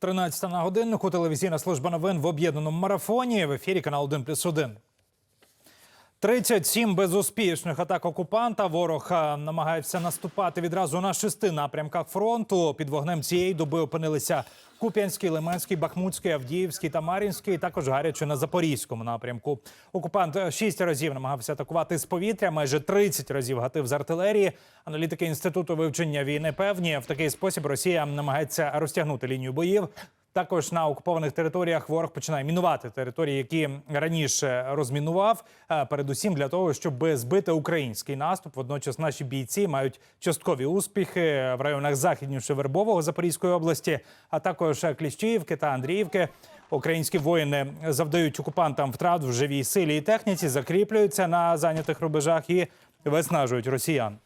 13 на годиннику. Телевізійна служба новин в об'єднаному марафоні. В ефірі канал 1 плюс 1. 37 безуспішних атак окупанта. Ворог намагається наступати відразу на шести напрямках фронту. Під вогнем цієї доби опинилися Куп'янський, Лиманський, Бахмутський, Авдіївський та Мар'їнський. Також гаряче на запорізькому напрямку. Окупант е, шість разів намагався атакувати з повітря, майже 30 разів гатив з артилерії. Аналітики інституту вивчення війни певні в такий спосіб Росія намагається розтягнути лінію боїв. Також на окупованих територіях ворог починає мінувати території, які раніше розмінував. е, Передусім для того, щоб збити український наступ. Водночас наші бійці мають часткові успіхи в районах західніше Вербового Запорізької області, а також Кліщіївки та Андріївки. Українські воїни завдають окупантам втрат в живій силі і техніці, закріплюються на зайнятих рубежах і виснажують росіян.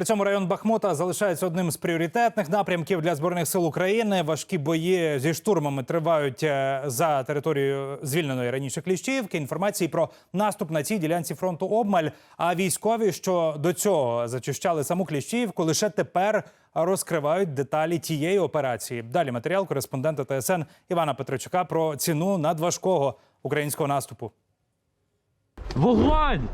При цьому район Бахмута залишається одним з пріоритетних напрямків для збройних сил України. Важкі бої зі штурмами тривають е, за територією звільненої раніше Кліщівки. Інформації про наступ на цій ділянці фронту обмаль. А військові, що до цього зачищали саму Кліщівку, лише тепер розкривають деталі тієї операції. Далі матеріал кореспондента ТСН Івана Петричука про ціну надважкого українського наступу. Вогонь!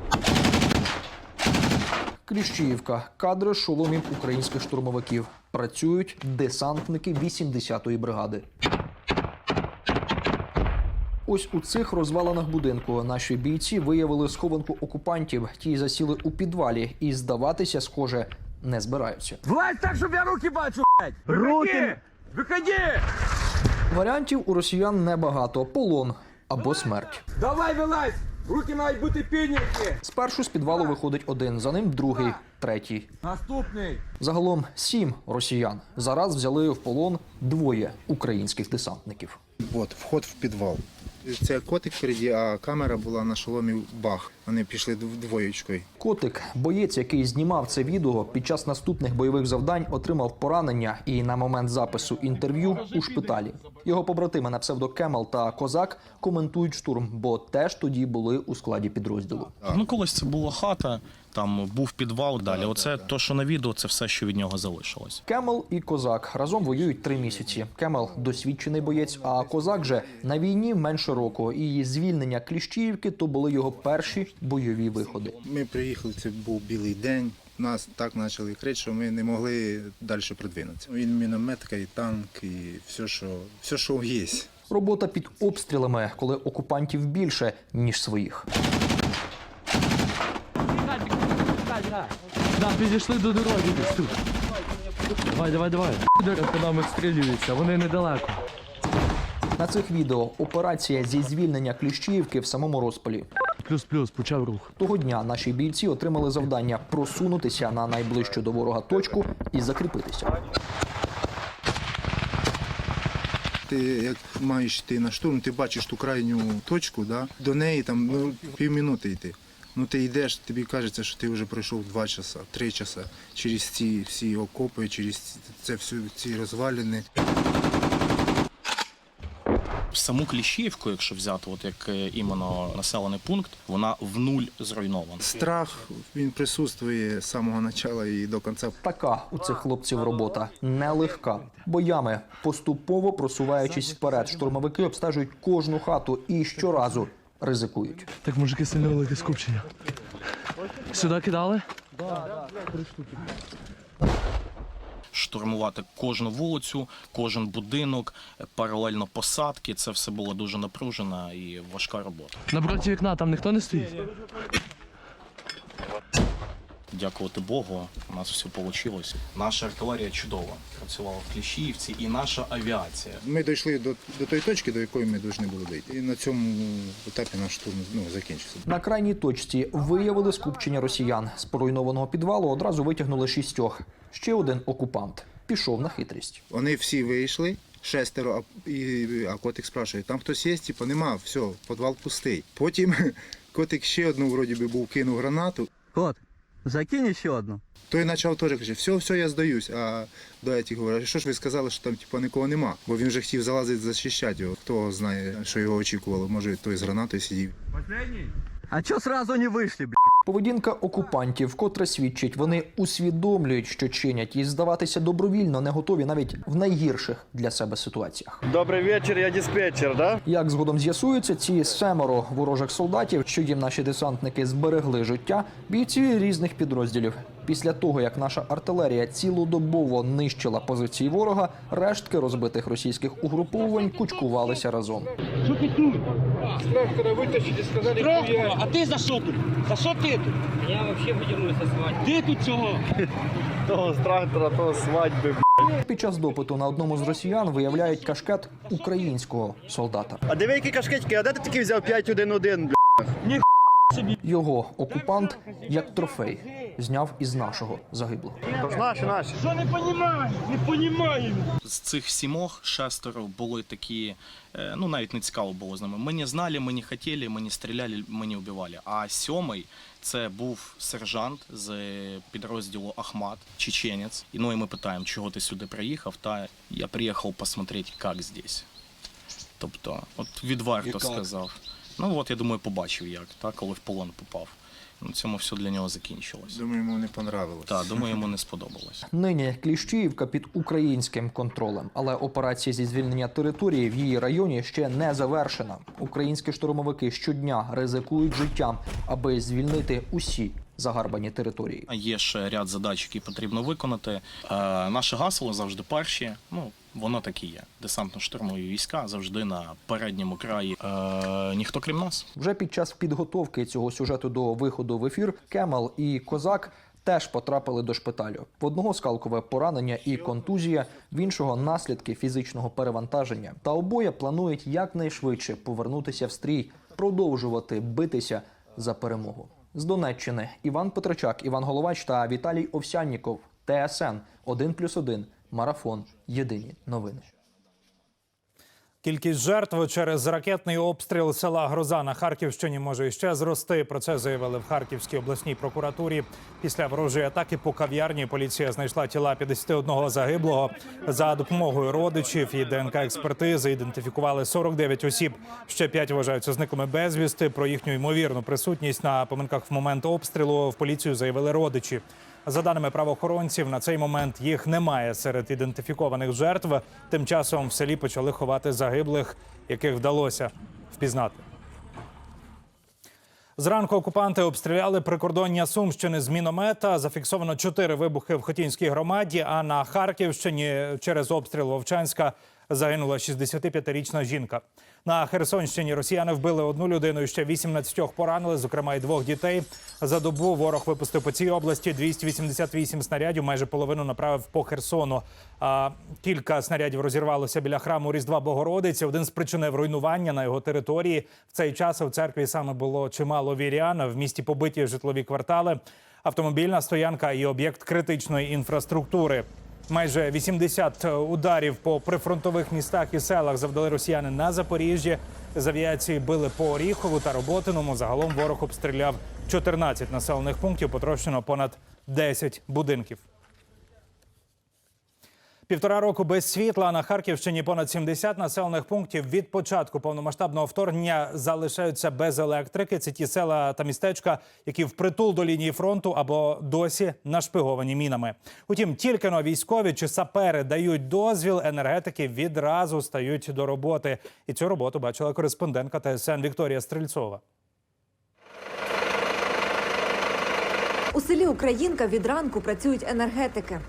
Кліщіївка. Кадри шоломів українських штурмовиків. Працюють десантники 80-ї бригади. Ось у цих розвалинах будинку наші бійці виявили схованку окупантів. Ті засіли у підвалі і здаватися, схоже, не збираються. Влазь так, щоб я руки бачу, блядь! Руки! Виходи! Варіантів у росіян небагато: полон або смерть. Давай вилазь! Руки мають бути підняті! Спершу з підвалу виходить один, за ним другий, третій. Наступний! Загалом сім росіян. Зараз взяли в полон двоє українських десантників. От, вход в підвал. Це котик впереді, а камера була на шоломі бах. Вони пішли двоєчкою. Котик, боєць, який знімав це відео, під час наступних бойових завдань отримав поранення і на момент запису інтерв'ю у шпиталі. Його побратими на псевдо Кемел та Козак коментують штурм, бо теж тоді були у складі підрозділу. Ну, колись це була хата, там був підвал далі. Оце то, що на відео, це все, що від нього залишилось. Кемел і Козак разом воюють три місяці. Кемел досвідчений боєць, а Козак же на війні менше року. І звільнення Кліщіївки то були його перші бойові виходи. Ми приїхали, це був білий день. Нас так почали крити, що ми не могли далі продвинутися. Він мінометка, і танк, і все, що, все, що є. Робота під обстрілами, коли окупантів більше ніж своїх. Да, підійшли до дороги десь тут. Давай, давай, давай. Дороги по нам відстрілюються, вони недалеко. На цих відео операція зі звільнення Кліщіївки в самому розпалі. Плюс-плюс, почав рух. Того дня наші бійці отримали завдання просунутися на найближчу до ворога точку і закріпитися. Ти як маєш йти на штурм, ти бачиш ту крайню точку, да? до неї там ну, півмінути йти. Ну ти йдеш, тобі кажеться, що ти вже пройшов два часа, три часа через ці всі окопи, через це всю ці розвалини. Саму Кліщіївку, якщо взяти, от як е, іменно населений пункт, вона в нуль зруйнована. Страх він присутствує з самого початку і до кінця. Така у цих хлопців робота нелегка. Боями, поступово просуваючись вперед, штурмовики обстежують кожну хату і щоразу ризикують. Так, мужики, сильно велике скупчення. Сюди кидали? Штурмувати кожну вулицю, кожен будинок, паралельно посадки. Це все було дуже напружена і важка робота. Напроти вікна там ніхто не стоїть? Дякувати Богу, у нас все вийшло. Наша артилерія чудово працювала в Кліщіївці, і наша авіація. Ми дійшли до, до тої точки, до якої ми повинні були дійти. І на цьому етапі наш штурм ну, закінчився. На крайній точці виявили скупчення росіян. З поруйнованого підвалу одразу витягнули шістьох. Ще один окупант пішов на хитрість. Вони всі вийшли, шестеро, а, і, а котик спрашує, там хтось є, типу нема, все, підвал пустий. Потім котик ще одну вроді би був кинув гранату. Кот, закинь еще одну. Той почав теж каже, все, все, я здаюсь. А до этих говорю, а що ж ви сказали, що там типу, нікого нема? Бо він вже хотів залазити, захищати його. Хто знає, що його очікувало, може той з гранатою сидів. А чо сразу не вийшли, блядь? Поведінка окупантів, котре свідчить, вони усвідомлюють, що чинять, і здаватися добровільно не готові навіть в найгірших для себе ситуаціях. Добрий вечір, я диспетчер, да? Як згодом з'ясується, ці семеро ворожих солдатів, що їм наші десантники зберегли життя, бійці різних підрозділів. Після того, як наша артилерія цілодобово нищила позиції ворога, рештки розбитих російських угруповувань кучкувалися разом. А ти за що тут? За що ти тут? Я взагалі видірнуся свадьбу. Ти тут цього? То з трактора, то з свадьби. Під час допиту на одному з росіян виявляють кашкет українського солдата. А диви, які кашкетки, а де ти таки взяв 5-1-1, б***? Його окупант як трофей зняв із нашого загиблого. Наші, наші. Що не понімаю? Не понімаю. З цих сімох шестеро були такі, е, ну навіть не цікаво було з ними. Ми не знали, ми не хотіли, ми не стріляли, ми не вбивали. А сьомий це був сержант з підрозділу Ахмат, чеченець. І ну і ми питаємо, чого ти сюди приїхав? Та я приїхав посмотрети, як здесь. Тобто, от відверто сказав. Ну от я думаю, побачив як, так, коли в полон попав. На цьому все для нього закінчилось. Думаю, йому не понравилось. Так, думаю, йому не сподобалось. Нині Кліщіївка під українським контролем, але операція зі звільнення території в її районі ще не завершена. Українські штурмовики щодня ризикують життям, аби звільнити усі загарбані території. Є ще ряд задач, які потрібно виконати. Е, наше гасло завжди перші. Ну, воно так і є. Десантно-штурмові війська завжди на передньому краї. Е, ніхто крім нас. Вже під час підготовки цього сюжету до виходу в ефір Кемел і Козак теж потрапили до шпиталю. В одного скалкове поранення і контузія, в іншого наслідки фізичного перевантаження. Та обоє планують якнайшвидше повернутися в стрій, продовжувати битися за перемогу. З Донеччини Іван Петричак, Іван Головач та Віталій Овсянніков. ТСН 1+,1. Марафон. Єдині новини. Кількість жертв через ракетний обстріл села Гроза на Харківщині може іще зрости. Про це заявили в Харківській обласній прокуратурі. Після ворожої атаки по кав'ярні поліція знайшла тіла 51 загиблого. За допомогою родичів і ДНК експертизи ідентифікували 49 осіб. Ще 5 вважаються зниклими безвісти. Про їхню ймовірну присутність на поминках в момент обстрілу в поліцію заявили родичі. За даними правоохоронців, на цей момент їх немає серед ідентифікованих жертв. Тим часом в селі почали ховати загиблих, яких вдалося впізнати. Зранку окупанти обстріляли прикордоння Сумщини з міномета. Зафіксовано чотири вибухи в Хотінській громаді. А на Харківщині через обстріл Вовчанська загинула 65-річна жінка. На Херсонщині росіяни вбили одну людину і ще 18 поранили, зокрема й двох дітей. За добу ворог випустив по цій області 288 снарядів, майже половину направив по Херсону. А кілька снарядів розірвалося біля храму Різдва Богородиці. Один спричинив руйнування на його території. В цей час в церкві саме було чимало вірян. В місті побиті житлові квартали, автомобільна стоянка і об'єкт критичної інфраструктури. Майже 80 ударів по прифронтових містах і селах завдали росіяни на Запоріжжі. З авіації били по Оріхову та Роботиному. Загалом ворог обстріляв 14 населених пунктів, потрощено понад 10 будинків. Півтора року без світла на Харківщині понад 70 населених пунктів від початку повномасштабного вторгнення залишаються без електрики. Це ті села та містечка, які впритул до лінії фронту або досі нашпиговані мінами. Утім, тільки но військові чи сапери дають дозвіл, енергетики відразу стають до роботи. І цю роботу бачила кореспондентка ТСН Вікторія Стрільцова. У селі Українка від ранку працюють енергетики.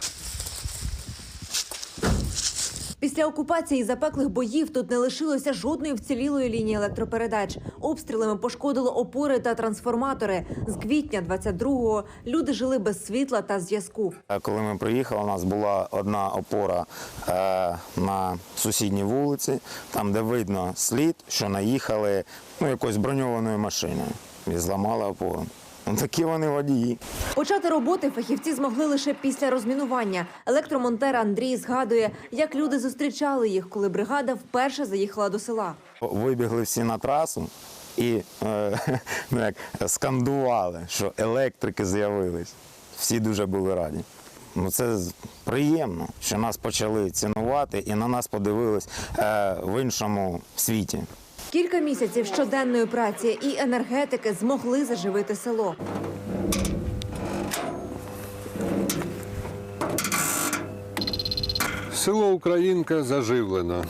Після окупації і запеклих боїв тут не лишилося жодної вцілілої лінії електропередач. Обстрілами пошкодило опори та трансформатори. З квітня 22-го люди жили без світла та зв'язку. Е, Коли ми приїхали, у нас була одна опора е, на сусідній вулиці, там, де видно слід, що наїхали ну, якоюсь броньованою машиною і зламали опору. Ну, такі вони водії. Почати роботи фахівці змогли лише після розмінування. Електромонтер Андрій згадує, як люди зустрічали їх, коли бригада вперше заїхала до села. Вибігли всі на трасу і е, ну, як, скандували, що електрики з'явились. Всі дуже були раді. Ну, це приємно, що нас почали цінувати і на нас подивились е, в іншому світі. Кілька місяців щоденної праці і енергетики змогли заживити село. Село Українка заживлено.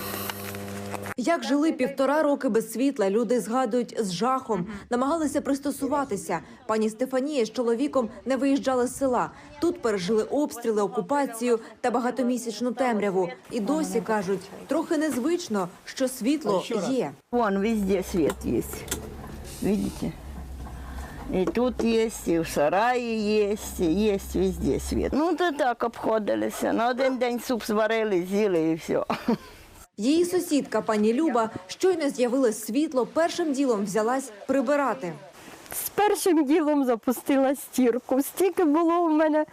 Як жили півтора роки без світла, люди згадують з жахом, намагалися пристосуватися. Пані Стефанія з чоловіком не виїжджали з села. Тут пережили обстріли, окупацію та багатомісячну темряву. І досі кажуть, трохи незвично, що світло є. Вон, везде свет есть. Видите? И тут есть, и в сараї есть, есть везде свет. Ну, то так обходилися. На один день суп зварили, з'їли і все. Її сусідка пані Люба щойно з'явилось світло. Першим ділом взялась прибирати. Першим ділом запустила стірку. Стільки було в мене,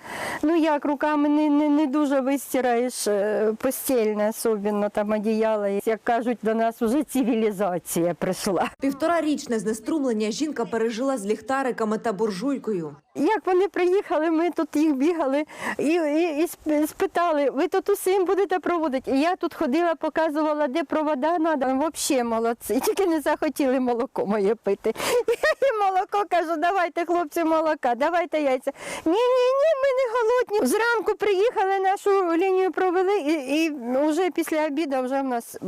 ну як руками не, не, не дуже вистираєш е, постільне, особливо там одіяло. Як кажуть, до нас вже цивілізація прийшла. Півторарічне знеструмлення жінка пережила з ліхтариками та буржуйкою. Як вони приїхали, ми тут їх бігали і, і, і спитали, ви тут усім будете проводити. І я тут ходила, показувала, де провода треба. Взагалі молодці. Тільки не захотіли молоко моє пити. Їм молоко кажу, давайте, хлопці, молока, давайте яйця. Ні, ні, ні, ми не голодні. Зранку приїхали, нашу лінію провели, і, і вже після обіду вже в нас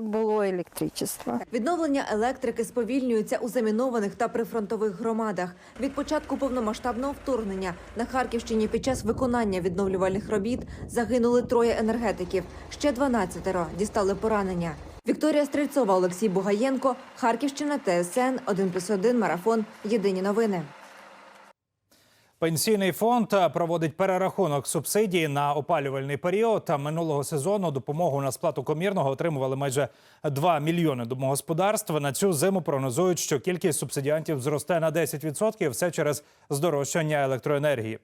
було електричество. Відновлення електрики сповільнюється у замінованих та прифронтових громадах. Від початку повномасштабного вторгнення на Харківщині під час виконання відновлювальних робіт загинули троє енергетиків. Ще 12 дістали поранення. Вікторія Стрельцова, Олексій Бугаєнко, Харківщина, ТСН 1+,1, Марафон. Єдині новини. Пенсійний фонд проводить перерахунок субсидій на опалювальний період. Минулого сезону допомогу на сплату комірного отримували майже 2 мільйони домогосподарств. На цю зиму прогнозують, що кількість субсидіантів зросте на 10%, все через здорожчання електроенергії.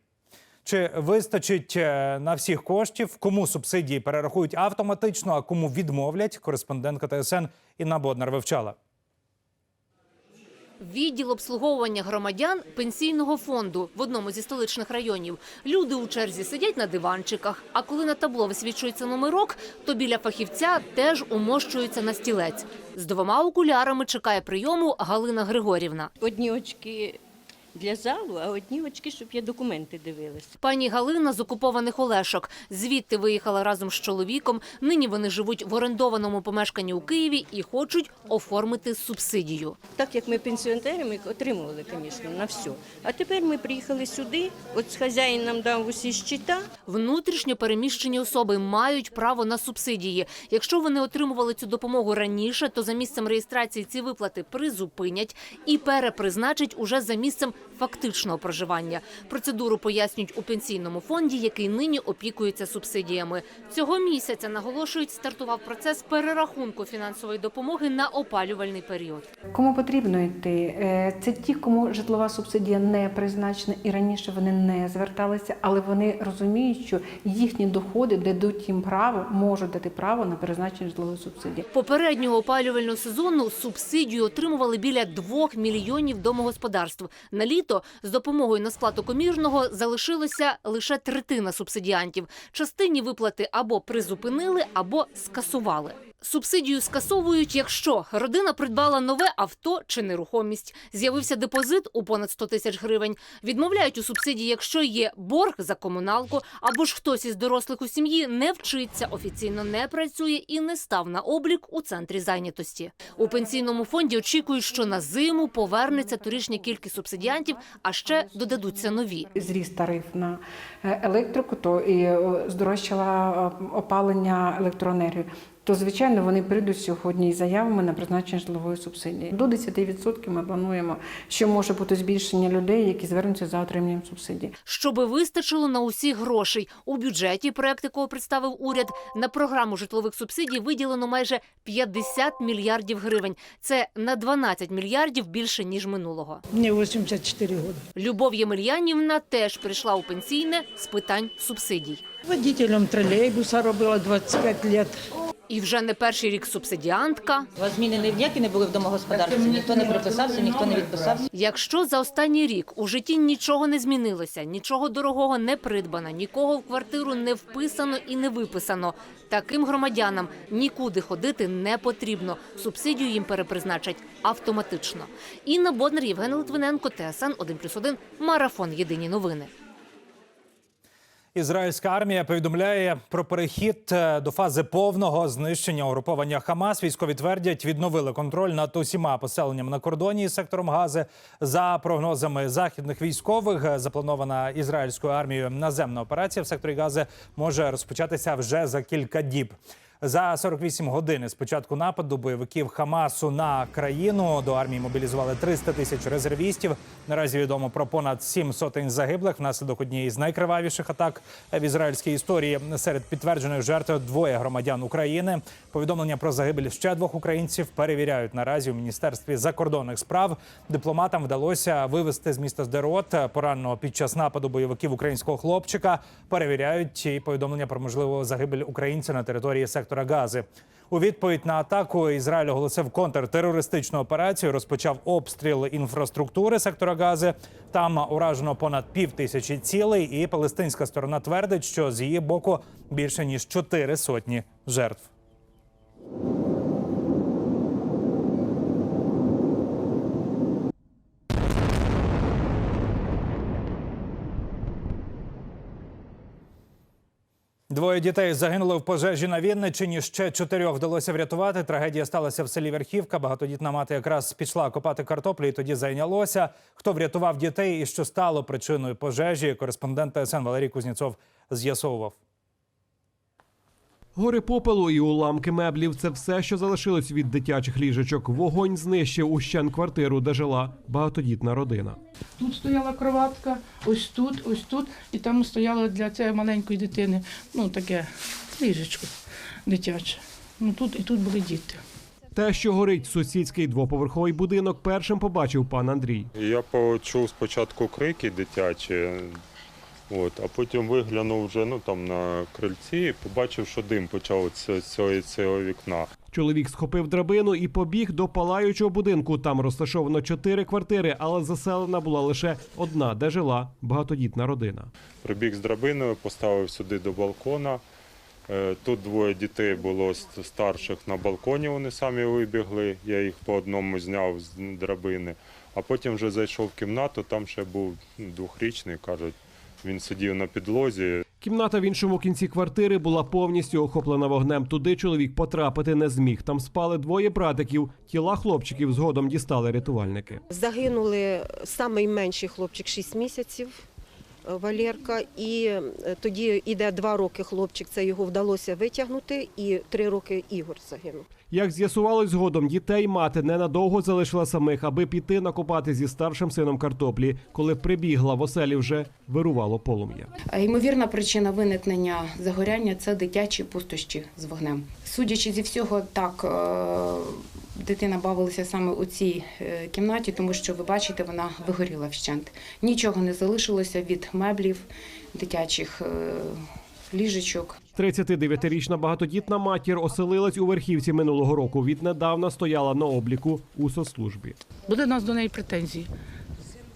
Чи вистачить е, на всіх коштів? Кому субсидії перерахують автоматично, а кому відмовлять? Кореспондентка ТСН Інна Боднар вивчала. Відділ обслуговування громадян пенсійного фонду в одному зі столичних районів. Люди у черзі сидять на диванчиках, а коли на табло висвічується номерок, то біля фахівця теж умощується на стілець. З двома окулярами чекає прийому Галина Григорівна. Одні очки для залу, а одні очки, щоб я документи дивилася. Пані Галина з окупованих Олешок. Звідти виїхала разом з чоловіком. Нині вони живуть в орендованому помешканні у Києві і хочуть оформити субсидію. Так як ми пенсіонери, ми отримували, звісно, на все. А тепер ми приїхали сюди, от хазяїн нам дав усі щита, Внутрішньо переміщені особи мають право на субсидії. Якщо вони отримували цю допомогу раніше, то за місцем реєстрації ці виплати призупинять і перепризначать уже за місцем фактичного проживання. Процедуру пояснюють у пенсійному фонді, який нині опікується субсидіями. Цього місяця наголошують, стартував процес перерахунку фінансової допомоги на опалювальний період. Кому потрібно йти? Е, Це ті, кому житлова субсидія не призначена, і раніше вони не зверталися, але вони розуміють, що їхні доходи дадуть їм право, можуть дати право на призначення житлової субсидії. Попереднього опалювального сезону субсидію отримували біля 2 мільйонів домогосподарств. На літо з допомогою на сплату комірного залишилося лише третина субсидіантів. Частині виплати або призупинили, або скасували. Субсидію скасовують, якщо родина придбала нове авто чи нерухомість. З'явився депозит у понад 100 тисяч гривень. Відмовляють у субсидії, якщо є борг за комуналку, або ж хтось із дорослих у сім'ї не вчиться, офіційно не працює і не став на облік у центрі зайнятості. У пенсійному фонді очікують, що на зиму повернеться торішня кількість субсидіантів, а ще додадуться нові. Зріс тариф на е, електрику, то і е, здорожчала е, опалення електроенергію. То звичайно вони прийдуть сьогодні із заявами на призначення житлової субсидії. До 10% ми плануємо, що може бути збільшення людей, які звернуться за отриманням субсидії. Щоби вистачило на усі грошей у бюджеті, проект якого представив уряд, на програму житлових субсидій виділено майже 50 мільярдів гривень. Це на 12 мільярдів більше ніж минулого. Мені 84 роки. Любов Ємельянівна теж прийшла у пенсійне з питань субсидій. Водителем тролейбуса робила 25 років. І вже не перший рік субсидіантка. Зміни ніякі не були в домогосподарстві? Ніхто не приписався, ніхто не відписався? Якщо за останній рік у житті нічого не змінилося, нічого дорогого не придбано, нікого в квартиру не вписано і не виписано, таким громадянам нікуди ходити не потрібно. Субсидію їм перепризначать автоматично. Інна Боднар, Євген Литвиненко, ТСН 1+,1, Марафон. Єдині новини. Ізраїльська армія повідомляє про перехід е, до фази повного знищення угруповання Хамас. Військові твердять, відновили контроль над усіма поселеннями на кордоні із сектором Гази. За прогнозами західних військових, е, запланована ізраїльською армією наземна операція в секторі Гази може розпочатися вже за кілька діб. За 48 годин з початку нападу бойовиків Хамасу на країну до армії мобілізували 300 тисяч резервістів. Наразі відомо про понад 7 сотень загиблих внаслідок однієї з найкривавіших атак в ізраїльській історії. Серед підтверджених жертв двоє громадян України. Повідомлення про загибель ще двох українців перевіряють наразі у міністерстві закордонних справ. Дипломатам вдалося вивезти з міста Здерот пораненого під час нападу бойовиків українського хлопчика. Перевіряють і повідомлення про можливу загибель українця на території сектора Гази. У відповідь на атаку Ізраїль оголосив контртерористичну операцію. Розпочав обстріл інфраструктури сектора Гази. Там уражено понад пів тисячі цілей, і палестинська сторона твердить, що з її боку більше ніж чотири сотні жертв. Двоє дітей загинули в пожежі на Вінниччині. Ще чотирьох вдалося врятувати. Трагедія сталася в селі Верхівка. Багатодітна мати якраз пішла копати картоплі і тоді зайнялося. Хто врятував дітей і що стало причиною пожежі? Кореспондент ТСН Валерій Кузнєцов з'ясовував. Гори попелу і уламки меблів це все, що залишилось від дитячих ліжечок. Вогонь знищив ущен квартиру, де жила багатодітна родина. Тут стояла кроватка, ось тут, ось тут, і там стояло для цієї маленької дитини, ну таке ліжечко дитяче. Ну тут і тут були діти. Те, що горить сусідський двоповерховий будинок, першим побачив пан Андрій. Я почув спочатку крики дитячі, от, а потім виглянув вже ну, там, на крильці і побачив, що дим почав з цього, цього вікна. Чоловік схопив драбину і побіг до палаючого будинку. Там розташовано чотири квартири, але заселена була лише одна, де жила багатодітна родина. Прибіг з драбиною, поставив сюди до балкона. Е, Тут двоє дітей було старших на балконі, вони самі вибігли. Я їх по одному зняв з драбини. А потім вже зайшов в кімнату, там ще був двохрічний, кажуть, він сидів на підлозі. Кімната в іншому кінці квартири була повністю охоплена вогнем. Туди чоловік потрапити не зміг. Там спали двоє братиків. Тіла хлопчиків згодом дістали рятувальники. Загинули самий менший хлопчик 6 місяців. е, Валерка, і е, тоді іде два роки хлопчик. Це його вдалося витягнути, і три роки Ігор загинув. Як з'ясувалось згодом, дітей мати ненадовго залишила самих, аби піти накопати зі старшим сином картоплі. Коли прибігла в оселі, вже вирувало полум'я. Ймовірна причина виникнення загоряння це дитячі пустощі з вогнем. Судячи зі всього, так е, дитина бавилася саме у цій е, кімнаті, тому що ви бачите, вона вигоріла вщент. Нічого не залишилося від меблів, дитячих е, ліжечок. 39-річна багатодітна матір оселилась у верхівці минулого року. Віднедавна стояла на обліку у соцслужбі. Були в нас до неї претензії.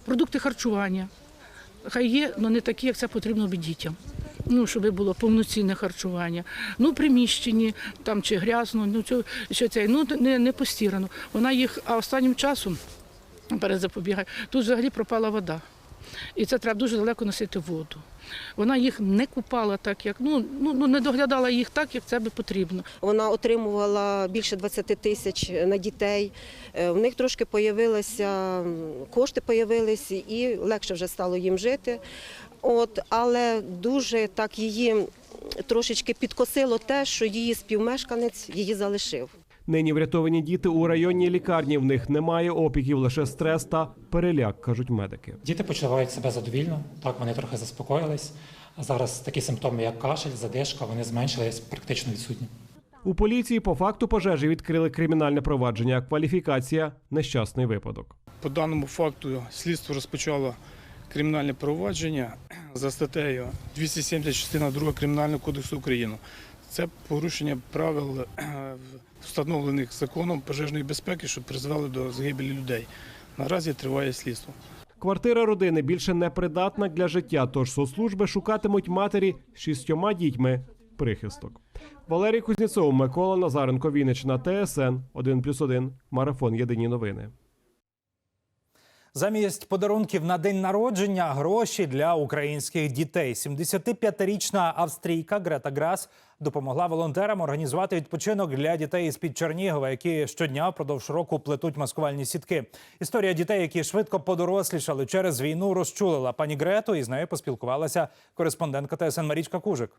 Продукти харчування. Хай є, але не такі, як це потрібно би дітям. Ну, щоб було повноцінне харчування. Ну, в приміщенні, там чи грязно, ну чи, чи це, ну не, не постірано. Вона їх, а останнім часом перед запобігає, тут взагалі пропала вода. І це треба дуже далеко носити воду. Вона їх не купала так, як ну, ну, ну не доглядала їх так, як це би потрібно. Вона отримувала більше 20 тисяч на дітей. Е, В них трошки появилися кошти, появилися, і легше вже стало їм жити. От, але дуже так її трошечки підкосило те, що її співмешканець її залишив. Нині врятовані діти у районній лікарні. В них немає опіків, лише стрес та переляк, кажуть медики. Діти почувають себе задовільно, так вони трохи заспокоїлись. А зараз такі симптоми, як кашель, задишка, вони зменшились практично відсутні. У поліції по факту пожежі відкрили кримінальне провадження. Кваліфікація нещасний випадок. По даному факту слідство розпочало кримінальне провадження за статтею 270 частина 2 Кримінального кодексу України. Це порушення правил е, встановлених законом пожежної безпеки, що призвели до загибелі людей. Наразі триває слідство. Квартира родини більше не придатна для життя, тож соцслужби шукатимуть матері з шістьома дітьми прихисток. Валерій Кузнєцов, Микола Назаренко, Вінниччина, ТСН 1+,1, Марафон Єдині новини. Замість подарунків на день народження гроші для українських дітей. 75-річна австрійка Грета Грас допомогла волонтерам організувати відпочинок для дітей із під Чернігова, які щодня впродовж року плетуть маскувальні сітки. Історія дітей, які швидко подорослішали через війну, розчулила пані Грету, і з нею поспілкувалася кореспондентка ТСН Марічка Кужик.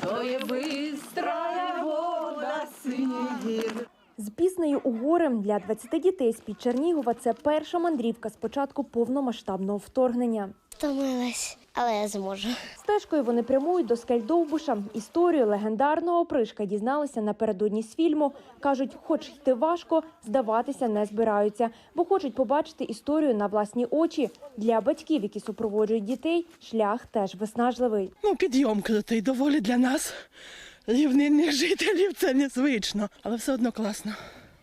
То є бистрая вода синіх З піснею у гори для 20 дітей з-під Чернігова це перша мандрівка з початку повномасштабного вторгнення. Втомилась, але я зможу. Стежкою вони прямують до Скальдовбуша. Історію легендарного опришка дізналися напередодні з фільму. Кажуть, хоч йти важко, здаватися не збираються, бо хочуть побачити історію на власні очі. Для батьків, які супроводжують дітей, шлях теж виснажливий. Ну, підйом крутий, доволі для нас, рівнинних жителів, це незвично, але все одно класно.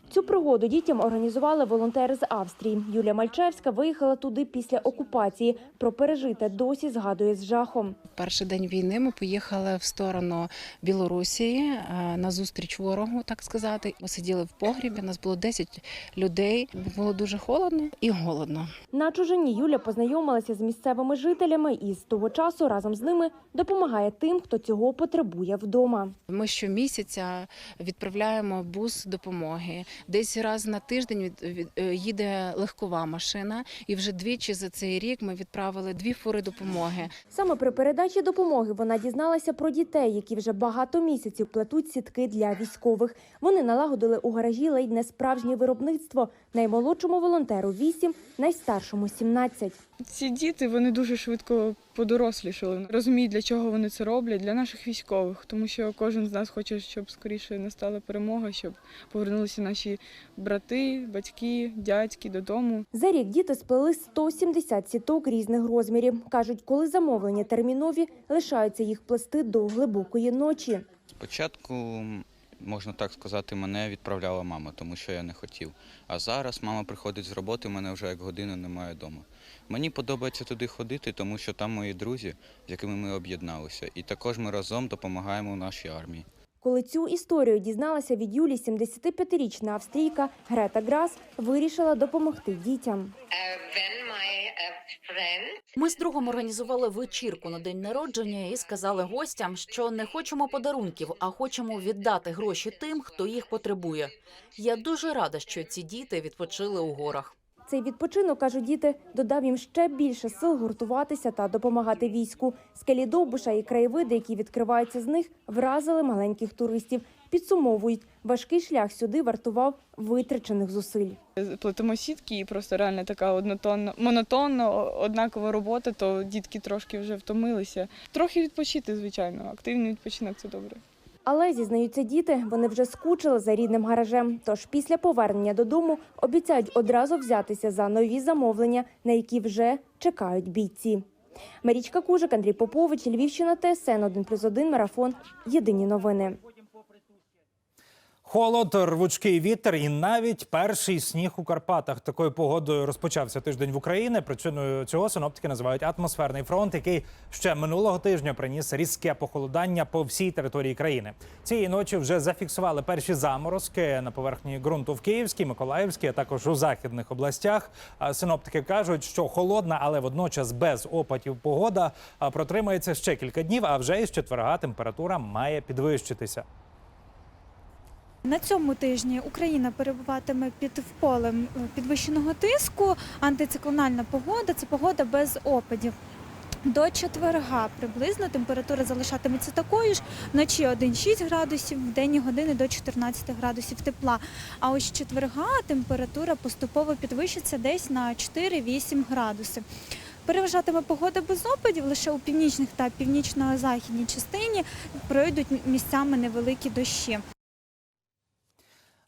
Цю пригоду дітям організували волонтери з Австрії. Юлія Мальчевська виїхала туди після окупації. Про пережите досі згадує з жахом. Перший день війни ми поїхали в сторону Білорусі е, на зустріч ворогу, так сказати. Ми сиділи в погрібі. Нас було 10 людей. Було дуже холодно і голодно. На чужині Юля познайомилася з місцевими жителями і з того часу разом з ними допомагає тим, хто цього потребує вдома. Ми щомісяця відправляємо бус допомоги. Десь раз на тиждень від, від- е, їде легкова машина, і вже двічі за цей рік ми відправили дві фури допомоги. Саме при передачі допомоги вона дізналася про дітей, які вже багато місяців плетуть сітки для військових. Вони налагодили у гаражі ледь не справжнє виробництво. Наймолодшому волонтеру 8, найстаршому 17. Ці діти вони дуже швидко подорослішали. Розуміють, для чого вони це роблять, для наших військових, тому що кожен з нас хоче, щоб скоріше настала перемога, щоб повернулися наші брати, батьки, дядьки додому. За рік діти сплели 170 сіток різних розмірів. Кажуть, коли замовлення термінові, лишаються їх плести до глибокої ночі. Спочатку, можна так сказати, мене відправляла мама, тому що я не хотів. А зараз мама приходить з роботи, мене вже як годину немає вдома. Мені подобається туди ходити, тому що там мої друзі, з якими ми об'єдналися. І також ми разом допомагаємо нашій армії. Коли цю історію дізналася від Юлі 75-річна австрійка Грета Грас вирішила допомогти дітям. Ми з другом організували вечірку на день народження і сказали гостям, що не хочемо подарунків, а хочемо віддати гроші тим, хто їх потребує. Я дуже рада, що ці діти відпочили у горах. Цей відпочинок, кажуть діти, додав їм ще більше сил гуртуватися та допомагати війську. Скелі Довбуша і краєвиди, які відкриваються з них, вразили маленьких туристів. Підсумовують, важкий шлях сюди вартував витрачених зусиль. Плетемо сітки і просто реально така однотонна, монотонна, однакова робота, то дітки трошки вже втомилися. Трохи відпочити, звичайно. Активний відпочинок це добре. Але зізнаються діти, вони вже скучили за рідним гаражем. Тож після повернення додому обіцяють одразу взятися за нові замовлення, на які вже чекають бійці. Марічка Кужик, Андрій Попович, Львівщина, ТСН 1+,1, Марафон. Єдині новини. Холод, рвучкий вітер і навіть перший сніг у Карпатах. Такою погодою розпочався тиждень в Україні. Причиною цього синоптики називають атмосферний фронт, який ще минулого тижня приніс різке похолодання по всій території країни. Цієї ночі вже зафіксували перші заморозки на поверхні ґрунту в Київській, Миколаївській, а також у західних областях. Синоптики кажуть, що холодна, але водночас без опадів погода протримається ще кілька днів. А вже із четверга температура має підвищитися. На цьому тижні Україна перебуватиме під вполем е, підвищеного тиску. Антициклональна погода це погода без опадів. До четверга приблизно температура залишатиметься такою ж. Вночі 1,6 градусів, в денні години до 14 градусів тепла. А ось четверга температура поступово підвищиться десь на 4-8 градуси. Переважатиме погода без опадів лише у північних та північно-західній частині пройдуть місцями невеликі дощі.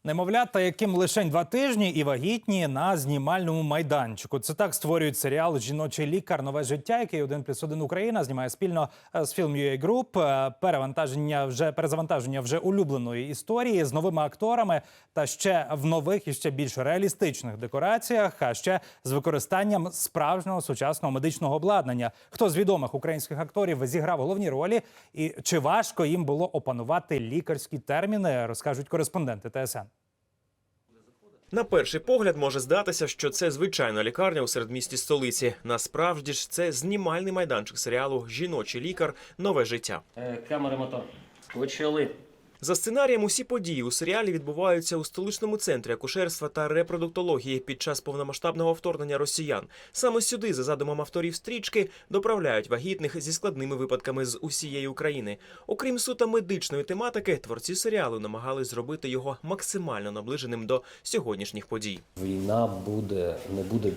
Немовлята, яким лишень два тижні і вагітні на знімальному майданчику. Це так створюють серіал Жіночий лікар нове життя, який один плюс один Україна знімає спільно е, з Film UA Group. Перевантаження вже перезавантаження вже улюбленої історії з новими акторами та ще в нових і ще більш реалістичних декораціях, а ще з використанням справжнього сучасного медичного обладнання. Хто з відомих українських акторів зіграв головні ролі, і чи важко їм було опанувати лікарські терміни, розкажуть кореспонденти ТСН. На перший погляд може здатися, що це звичайна лікарня у середмісті столиці. Насправді ж це знімальний майданчик серіалу Жіночий лікар Нове життя. Камери мотор. Почали. За сценарієм, усі події у серіалі відбуваються у столичному центрі акушерства та репродуктології під час повномасштабного вторгнення росіян. Саме сюди, за задумом авторів стрічки, доправляють вагітних зі складними випадками з усієї України. Окрім суто медичної тематики, творці серіалу намагались зробити його максимально наближеним до сьогоднішніх подій. Війна буде не буде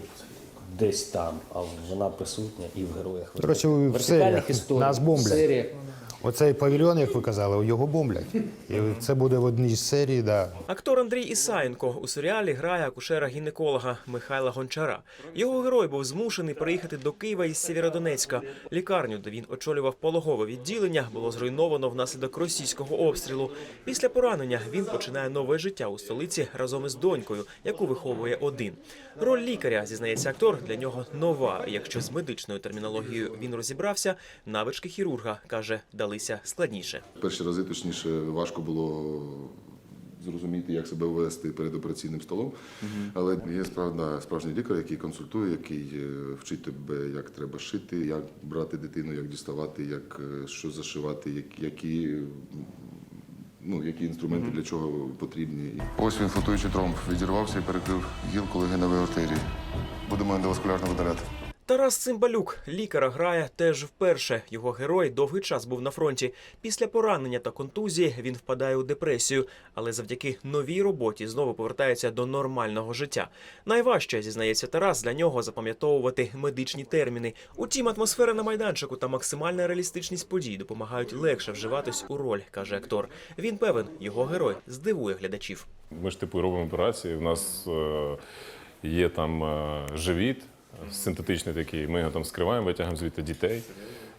десь там, а вона присутня і в героях. До речі, в серіях нас бомблять. Оцей павільйон, як ви казали, його бомблять. І це буде в одній з серій, да. Актор Андрій Ісаєнко у серіалі грає акушера-гінеколога Михайла Гончара. Його герой був змушений приїхати до Києва із Сєвєродонецька. Лікарню, де він очолював пологове відділення, було зруйновано внаслідок російського обстрілу. Після поранення він починає нове життя у столиці разом із донькою, яку виховує один. Роль лікаря, зізнається актор, для нього нова. Якщо з медичною термінологією він розібрався, навички хірурга каже, далися складніше. Перші рази точніше важко було зрозуміти, як себе вести перед операційним столом. Але є справда справжній лікар, який консультує, який е, вчить тебе, як треба шити, як брати дитину, як діставати, як е, що зашивати, як- які. Ну, які інструменти для чого потрібні. Ось він фотуючий тромб відірвався і перекрив гілку легеневої артерії. Будемо ендоваскулярно видаляти. Тарас Цимбалюк лікара грає теж вперше. Його герой довгий час був на фронті. Після поранення та контузії він впадає у депресію, але завдяки новій роботі знову повертається до нормального життя. Найважче зізнається Тарас для нього запам'ятовувати медичні терміни. Утім, атмосфера на майданчику та максимальна реалістичність подій допомагають легше вживатись у роль, каже актор. Він певен, його герой здивує глядачів. Ми ж типу робимо операції. У нас е, є там е, живіт синтетичний такий. Ми його там скриваємо, витягуємо звідти дітей.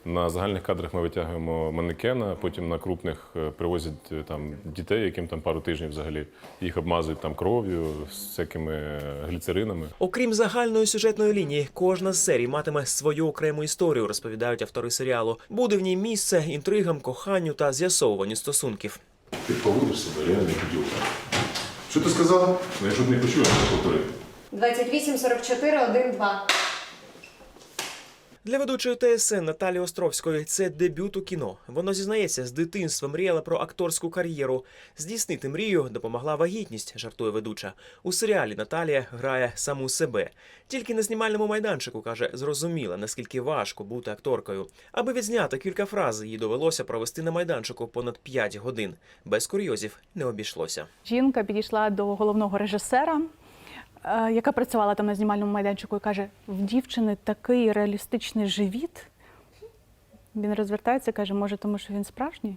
На загальних кадрах ми витягуємо манекена, потім на крупних е, привозять е, там дітей, яким там пару тижнів взагалі їх обмазують там кров'ю, з всякими е, гліцеринами. Окрім загальної сюжетної лінії, кожна з серій матиме свою окрему історію, розповідають автори серіалу. Буде в ній місце інтригам, коханню та з'ясовуванню стосунків. Ти поводиш себе, я не хотів. Що ти сказала? Ну, якщо б не почув, я не повторити. 28 44 1 2. Для ведучої ТСН Наталі Островської це дебют у кіно. Вона зізнається, з дитинства мріяла про акторську кар'єру. Здійснити мрію допомогла вагітність, жартує ведуча. У серіалі Наталія грає саму себе. Тільки на знімальному майданчику каже, зрозуміла, наскільки важко бути акторкою. Аби відзняти кілька фраз, їй довелося провести на майданчику понад 5 годин. Без курйозів не обійшлося. Жінка підійшла до головного режисера, яка працювала там на знімальному майданчику, і каже: в дівчини такий реалістичний живіт. Він розвертається і каже, може, тому що він справжній.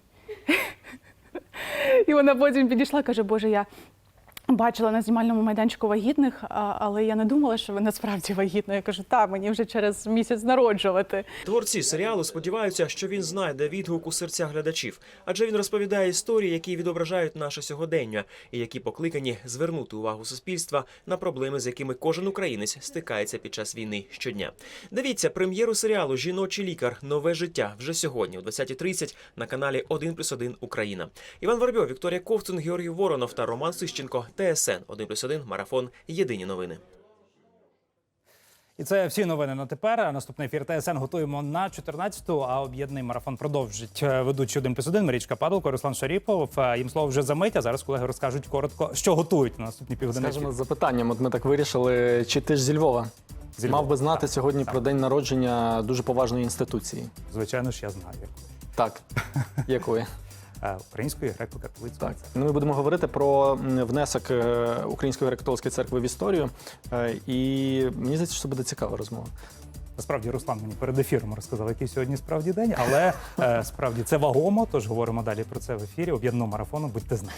І вона потім підійшла каже, Боже, я бачила на знімальному майданчику вагітних, але я не думала, що ви насправді вагітна. Я кажу, так, мені вже через місяць народжувати. Творці серіалу сподіваються, що він знайде відгук у серцях глядачів, адже він розповідає історії, які відображають наше сьогодення, і які покликані звернути увагу суспільства на проблеми, з якими кожен українець стикається під час війни щодня. Дивіться прем'єру серіалу Жіночий лікар. Нове життя вже сьогодні, о 20.30 на каналі 1+,1 Україна. Іван Варбьов, Вікторія Ковтун, Георгій Воронов та Роман Сищенко. ТСН 1+,1 Марафон. Єдині новини. І це всі новини на тепер. Наступний ефір ТСН готуємо на 14-ту, а об'єднаний марафон продовжить е, ведучі 1 плюс 1 Марічка Падалко, Руслан Шаріпов. Е, Їм слово вже за мить, а зараз колеги розкажуть коротко, що готують на наступні півгодини. Скажемо з запитанням. От ми так вирішили, чи ти ж зі Львова? Зі Львова, Мав би знати так, сьогодні так. про день народження дуже поважної інституції. Звичайно ж, я знаю. Так. Якої? Е, Української греко-католицької. Так. Ну, ми будемо говорити про внесок е, Української греко-католицької церкви в історію. Е, І мені здається, що це буде цікава розмова. Насправді Руслан мені перед ефіром розказав, який сьогодні справді день, але справді це вагомо. Тож говоримо далі про це в ефірі. Об'єднаного марафону. Будьте з нами.